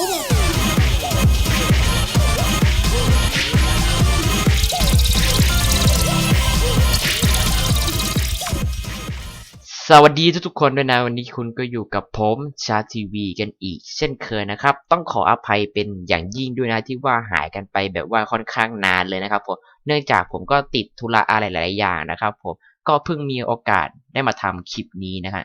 สวัสดีทุกๆคนด้วยนะวันนี้คุณก็อยู่กับผมชาทีวีกันอีกเช่นเคยนะครับ ต้องขออภัยเป็นอย่างยิ่งด้วยนะที่ว่าหายกันไปแบบว่าค่อนข้างนานเลยนะครับผมเนื่องจากผมก็ติดธุระอะไรหลายอย่างนะครับผมก็เพิ่งมีโอกาสได้มาทำคลิปนี้นะฮะ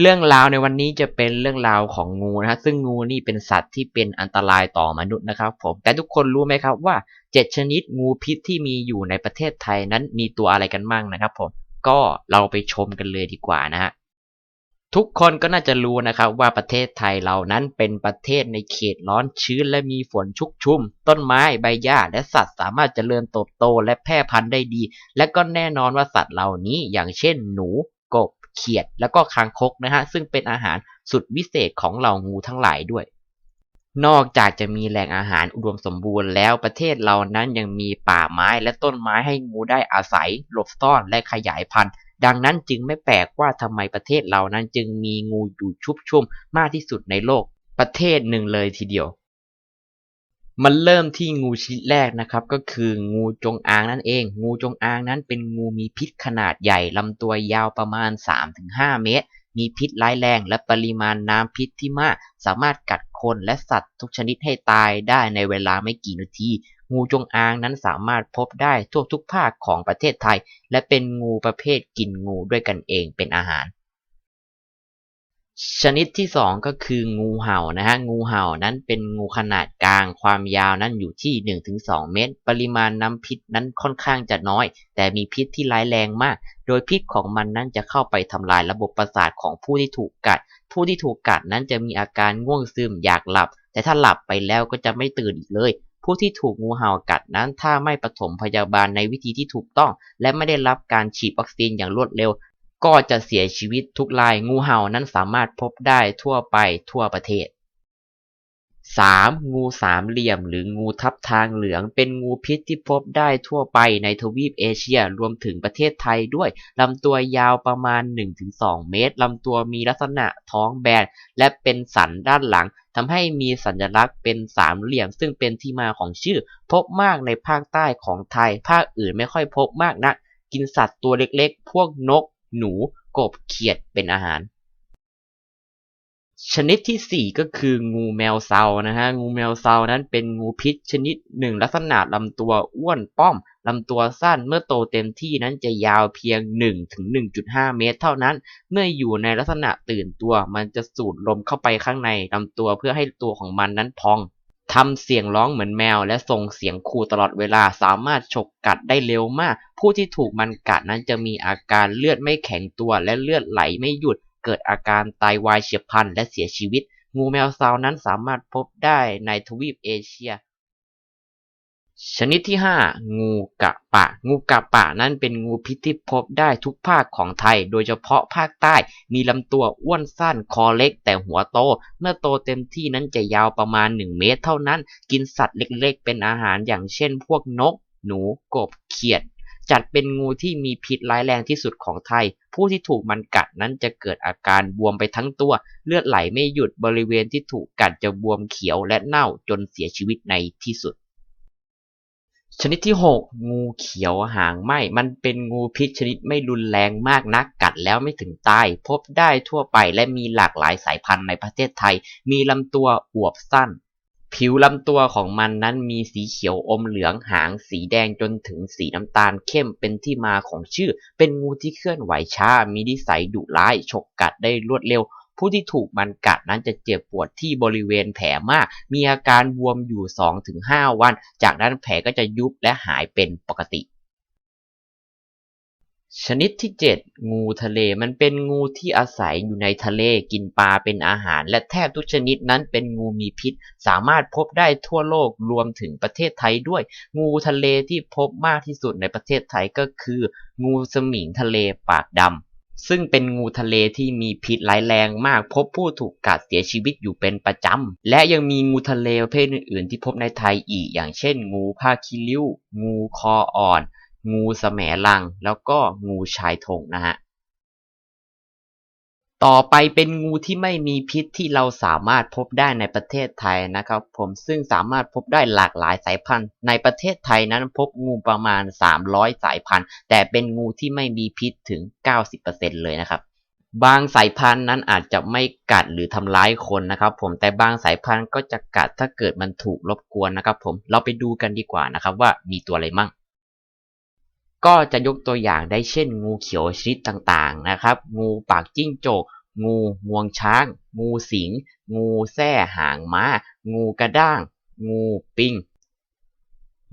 เรื่องราวในวันนี้จะเป็นเรื่องราวของงูนะฮะซึ่งงูนี่เป็นสัตว์ที่เป็นอันตรายต่อมนุษย์นะครับผมแต่ทุกคนรู้ไหมครับว่า 7 ชนิดงูพิษที่มีอยู่ในประเทศไทยนั้นมีตัวอะไรกันบ้างนะครับผมก็เราไปชมกันเลยดีกว่านะฮะทุกคนก็น่าจะรู้นะครับว่าประเทศไทยเรานั้นเป็นประเทศในเขตร้อนชื้นและมีฝนชุกชุม ต้นไม้ใบหญ้าและสัตว์สามารถเจริญเติบโตและแพร่พันธุ์ได้ดี และก็แน่นอนว่าสัตว์เหล่านี้อย่างเช่นหนู กบ เขียดแล้วก็คางคกนะฮะซึ่งเป็นอาหารสุดวิเศษของเหล่างูทั้งหลายด้วย นอกจากจะมีแหล่งอาหารอุดมสมบูรณ์แล้วประเทศเรานั้นยังมีป่าไม้และต้นไม้ให้งูได้อาศัย หลบซ่อนและขยายพันธุ์ ดังนั้นจึงไม่แปลกว่าทำไมประเทศเรานั้นจึงมีงูอยู่ชุบชุ่มมากที่สุดในโลกประเทศหนึ่งเลยทีเดียว มันเริ่มที่งูชนิดแรกนะครับก็คืองูจงอางนั่นเอง งูจงอางนั้นเป็นงูมีพิษขนาดใหญ่ลำตัวยาวประมาณ 3-5 เมตร มีพิษร้ายแรงและปริมาณน้ำพิษที่มาก สามารถกัดคนและสัตว์ทุกชนิดให้ตายได้ในเวลาไม่กี่นาที งูจงอางนั้นสามารถพบได้ทั่วทุกภาคของประเทศไทย และเป็นงูประเภทกินงูด้วยกันเองเป็นอาหาร ชนิดที่สองก็คืองูเห่านะฮะงูเห่านั้นเป็นงูขนาดกลาง ความยาวนั้นอยู่ที่ 1-2 เมตร ปริมาณน้ำพิษนั้นค่อนข้างจะน้อย แต่มีพิษที่ร้ายแรงมาก โดยพิษของมันนั้นจะเข้าไปทำลายระบบประสาทของผู้ที่ถูกกัด ผู้ที่ถูกกัดนั้นจะมีอาการง่วงซึมอยากหลับ แต่ถ้าหลับไปแล้วก็จะไม่ตื่นอีกเลย ผู้ที่ถูกงูเห่ากัดนั้น ถ้าไม่ปฐมพยาบาลในวิธีที่ถูกต้อง และไม่ได้รับการฉีดวัคซีนอย่างรวดเร็ว ก็จะเสียชีวิตทุกรายงูเห่านั้นสามารถพบได้ทั่วไปทั่วประเทศ 3. งูสามเหลี่ยมหรืองูทับทางเหลืองเป็นงูพิษที่พบได้ทั่วไปในทวีปเอเชียรวมถึงประเทศไทยด้วยลำตัวยาวประมาณ 1-2 เมตรลำตัวมีลักษณะท้องแบนและเป็นสันด้านหลังทำให้มีสัญลักษณ์เป็นสามเหลี่ยม ซึ่งเป็นที่มาของชื่อ พบมากในภาคใต้ของไทย ภาคอื่นไม่ค่อยพบมากนัก กินสัตว์ตัวเล็กๆ พวกนก หนู กบ เขียด เป็นอาหาร ชนิดที่ 4 ก็คืองูแมวเซานะฮะ งูแมวเซานั้นเป็นงูพิษชนิดหนึ่งลักษณะลำตัวอ้วนป้อมลำตัวสั้นเมื่อโตเต็มที่นั้นจะยาวเพียง1-1.5 เมตรเท่านั้น เมื่ออยู่ในลักษณะตื่นตัว มันจะสูดลมเข้าไปข้างในลำตัวเพื่อให้ตัวของมันนั้นพอง ทำเสียงร้องเหมือนแมว และส่งเสียงคู่ตลอดเวลาสามารถฉกกัดได้เร็วมาก ผู้ที่ถูกมันกัดนั้นจะมีอาการเลือดไม่แข็งตัวและเลือดไหลไม่หยุด เกิดอาการไตาวายเฉียบพลันและเสียชีวิต งูแมวซาวนั้นสามารถพบได้ในทวีปเอเชีย ชนิดที่ 5 งูกะปะ งูกะปะนั้นเป็นงูพิษที่พบได้ทุกภาคของไทย โดยเฉพาะภาคใต้ มีลำตัวอ้วนสั้นคอเล็กแต่หัวโต เมื่อโตเต็มที่นั้นจะยาวประมาณ 1 เมตรเท่านั้น กินสัตว์เล็กๆ เป็นอาหารอย่างเช่นพวกนก หนู กบ เขียด จัดเป็นงูที่มีพิษร้ายแรงที่สุดของไทย ผู้ที่ถูกมันกัดนั้นจะเกิดอาการบวมไปทั้งตัว เลือดไหลไม่หยุด บริเวณที่ถูกกัดจะบวมเขียวและเน่าจนเสียชีวิตในที่สุด ชนิดที่ 6 งูเขียวหางไหมมันเป็นงูพิษชนิดไม่รุนแรงมากนัก กัดแล้วไม่ถึงตาย พบได้ทั่วไปและมีหลากหลายสายพันธุ์ในประเทศไทย มีลำตัวอวบสั้น ผิวลำตัวของมันนั้นมีสีเขียวอมเหลืองหางสีแดงจนถึงสีน้ำตาลเข้มเป็นที่มาของชื่อ เป็นงูที่เคลื่อนไหวช้า มีนิสัยดุร้าย ฉกกัดได้รวดเร็ว ผู้ที่ถูกมันกัดนั้นจะเจ็บปวดที่บริเวณแผลมาก มีอาการบวมอยู่ 2-5 วัน จากนั้นแผลก็จะยุบและหายเป็นปกติ ชนิดที่ 7 งูทะเลมันเป็นงูที่อาศัยอยู่ในทะเลกินปลาเป็นอาหาร และแทบทุกชนิดนั้นเป็นงูมีพิษ สามารถพบได้ทั่วโลกรวมถึงประเทศไทยด้วย งูทะเลที่พบมากที่สุดในประเทศไทยก็คือ งูสมิงทะเลปากดำ ซึ่งเป็นงูทะเลที่มีพิษร้ายแรงมากพบผู้ถูกกัดเสียชีวิตอยู่เป็นประจำ และยังมีงูทะเลประเภทอื่นๆ ที่พบในไทยอีกอย่างเช่น งูผ้าคิริ้ว งูคออ่อน งูแสมลัง แล้วก็งูชายธงนะฮะ ต่อไปเป็นงูที่ไม่มีพิษที่เราสามารถพบได้ในประเทศไทยนะครับ ผมซึ่งสามารถพบได้หลากหลายสายพันธุ์ ในประเทศไทยนั้นพบงูประมาณ 300 สายพันธุ์ แต่เป็นงูที่ไม่มีพิษถึง 90%เลยนะครับ บางสายพันธุ์นั้นอาจจะไม่กัดหรือทำร้ายคนนะครับผมแต่บางสายพันธุ์ก็จะกัดถ้าเกิดมันถูกรบกวนนะครับผมเราไปดูกันดีกว่านะครับว่ามีตัวอะไรมั่ง ก็จะยกตัวอย่างได้เช่น งูเขียวชนิดต่างๆนะครับ งูปากจิ้งจก งูงวงช้าง งูสิง งูแส้หางม้า งูกระด้าง งูปิง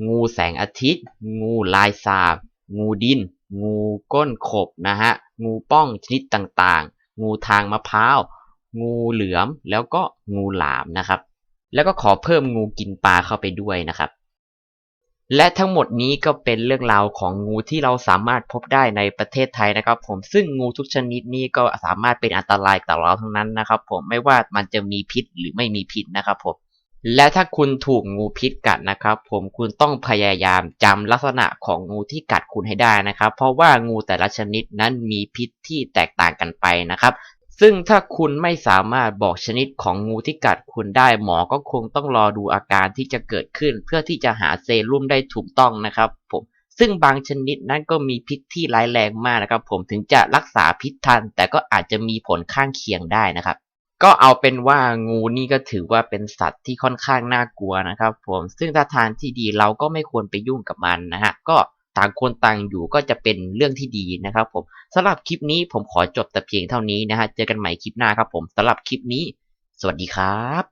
งูแสงอาทิตย์ งูลายสาบ งูดิน งูก้นขบนะฮะ งูป้องชนิดต่างๆ งูทางมะพร้าว งูเหลือม แล้วก็งูหลามนะครับ แล้วก็ขอเพิ่มงูกินปลาเข้าไปด้วยนะครับ และทั้งหมดนี้ก็เป็นเรื่องราวของงูที่เราสามารถพบได้ในประเทศไทยนะครับ ผมซึ่งงูทุกชนิดนี้ก็สามารถเป็นอันตรายต่อเราทั้งนั้นนะครับ ผมไม่ว่ามันจะมีพิษหรือไม่มีพิษนะครับผมและถ้าคุณถูกงูพิษกัดนะครับ ผมคุณต้องพยายามจำลักษณะของงูที่กัดคุณให้ได้นะครับ เพราะว่างูแต่ละชนิดนั้นมีพิษที่แตกต่างกันไปนะครับ ซึ่งถ้าคุณไม่สามารถบอกชนิดของงูที่กัดคุณได้หมอก็คงต้องรอดูอาการที่จะเกิดขึ้น เพื่อที่จะหาเซรุ่มได้ถูกต้องนะครับผมซึ่งบางชนิดนั้นก็มีพิษที่ร้ายแรงมากนะครับ ผมถึงจะรักษาพิษทัน แต่ก็อาจจะมีผลข้างเคียงได้นะครับ ก็เอาเป็นว่างูนี่ก็ถือว่าเป็นสัตว์ที่ค่อนข้างน่ากลัวนะครับ ผมซึ่งถ้าทางที่ดีเราก็ไม่ควรไปยุ่งกับมันนะฮะก็ ต่างคนต่างอยู่ก็จะเป็นเรื่องที่ดีนะครับผมสำหรับคลิปนี้ผมขอจบแต่เพียงเท่านี้นะฮะเจอกันใหม่คลิปหน้าครับผมสำหรับคลิปนี้ สวัสดีครับ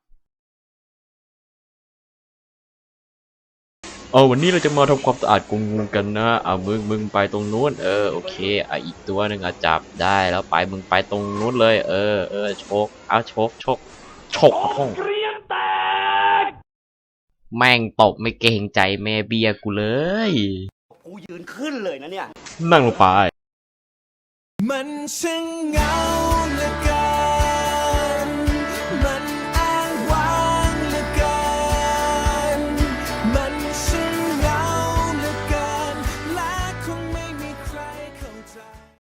เออวันนี้เราจะมาทำความสะอาดกรงงูกันนะเอามึงมึงไปตรงนู้นเออโอเคอะอีกตัวหนึ่งอะจับได้แล้วไปมึงไปตรงนู้นเลย เออเออโชกเอาโชกโชกโชกพ่องแม่งตบไม่เกรงใจแม่เบียกูเลยกูยืน ขึ้นเลยนะเนี่ย นั่งลงไป มันช่างเหงาเหลือเกิ